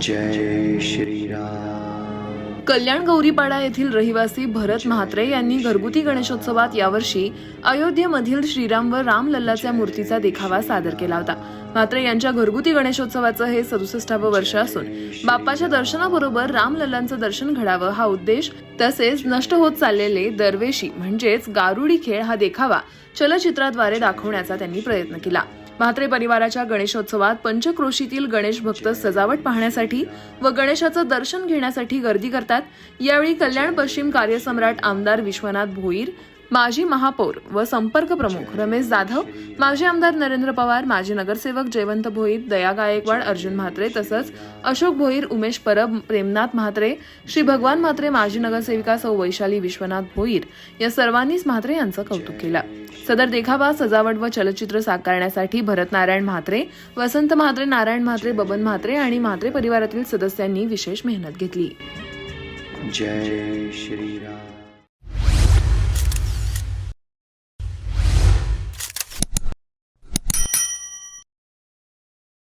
जय श्रीराम कल्याण गौरीपाडा येथील रहिवासी भरत म्हात्रे यांनी घरगुती गणेशोत्सवात यावर्षी अयोध्येमधील श्रीराम व रामलल्लाच्या मूर्तीचा देखावा सादर केला होता. म्हात्रे यांच्या घरगुती गणेशोत्सवाचं हे सदुसष्टावं वर्ष असून बाप्पाच्या दर्शनाबरोबर रामलल्लांचं दर्शन घडावं हा उद्देश तसेच नष्ट होत चाललेले दरवेशी म्हणजेच गारुडी खेळ हा देखावा चलचित्राद्वारे दाखवण्याचा त्यांनी प्रयत्न केला. म्हात्रे परिवाराच्या गणेशोत्सवात पंचक्रोशीतील गणेश भक्त सजावट पाहण्यासाठी व गणेशाचं दर्शन घेण्यासाठी गर्दी करतात. यावेळी कल्याण पश्चिम कार्यसम्राट आमदार विश्वनाथ भोईर माजी महापौर व संपर्क प्रमुख रमेश जाधव माजी आमदार नरेंद्र पवार माजी नगरसेवक जयवंत भोईर दया गायकवाड अर्जुन म्हात्रे तसंच अशोक भोईर उमेश परब प्रेमनाथ म्हात्रे श्री भगवान म्हात्रे माजी नगरसेविका सौ वैशाली विश्वनाथ भोईर या सर्वांनीच म्हात्रे यांचं कौतुक केलं. सदर देखावा सजावट व चलचित्र साकारण्यासाठी भरत नारायण म्हात्रे वसंत म्हात्रे नारायण म्हात्रे बबन म्हात्रे आणि म्हात्रे परिवारातील सदस्यांनी विशेष मेहनत घेतली. जय श्रीराम.